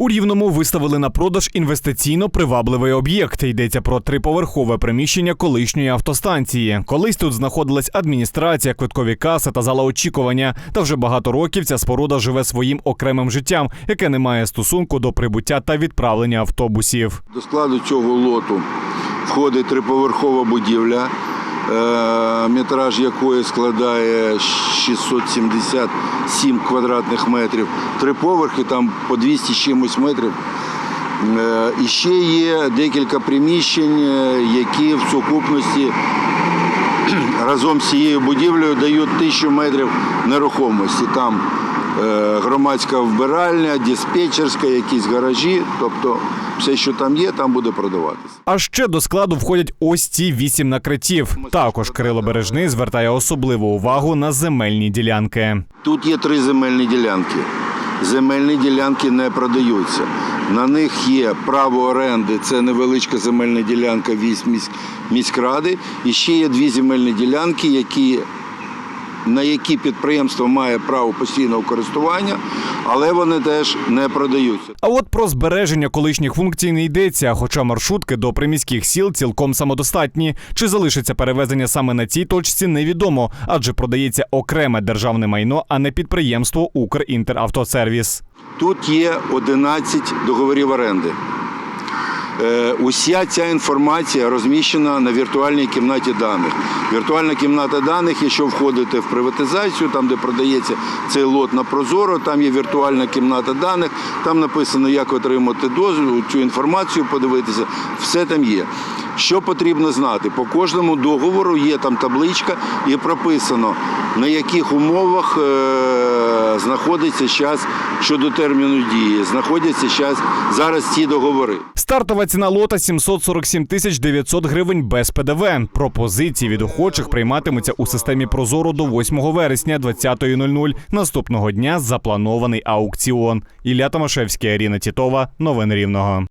У Рівному виставили на продаж інвестиційно привабливий об'єкт. Йдеться про триповерхове приміщення колишньої автостанції. Колись тут знаходилась адміністрація, квиткові каси та зала очікування. Та вже багато років ця споруда живе своїм окремим життям, яке не має стосунку до прибуття та відправлення автобусів. До складу цього лоту входить триповерхова будівля, метраж якої складає 677 квадратних метрів. Три поверхи, там по 200 з чимось метрів. Е, І ще є декілька приміщень, е, які в сукупності разом з цією будівлею дають тисячу метрів нерухомості. Там е, громадська вбиральня, диспетчерська, якісь гаражі. Тобто все, що там є, там буде продаватися. А ще до складу входять ось ці вісім накриттів. Також Кирило Бережний звертає особливу увагу на земельні ділянки. Тут є три земельні ділянки. Земельні ділянки не продаються. На них є право оренди, це невеличка земельна ділянка вісь міськради. І ще є дві земельні ділянки, які, на які підприємство має право постійного користування, але вони теж не продаються. А от про збереження колишніх функцій не йдеться, хоча маршрутки до приміських сіл цілком самодостатні. Чи залишиться перевезення саме на цій точці, невідомо, адже продається окреме державне майно, а не підприємство Укрінтеравтосервіс. Тут є 11 договорів оренди. Е, Уся ця інформація розміщена на віртуальній кімнаті даних. Віртуальна кімната даних, якщо входите в приватизацію, там де продається цей лот на Прозоро, там є віртуальна кімната даних, там написано, як отримати дозвіл, цю інформацію подивитися, все там є. Що потрібно знати? По кожному договору є там табличка і прописано, на яких умовах е, знаходиться час щодо терміну дії, знаходяться час зараз ці договори. Стартова ціна лота 747 тисяч 900 гривень без ПДВ. Пропозиції від охочих прийматимуться у системі Прозоро до 8 вересня 20.00. Наступного дня запланований аукціон. Ілля Томашевський, Аріна Тітова. Новини Рівного.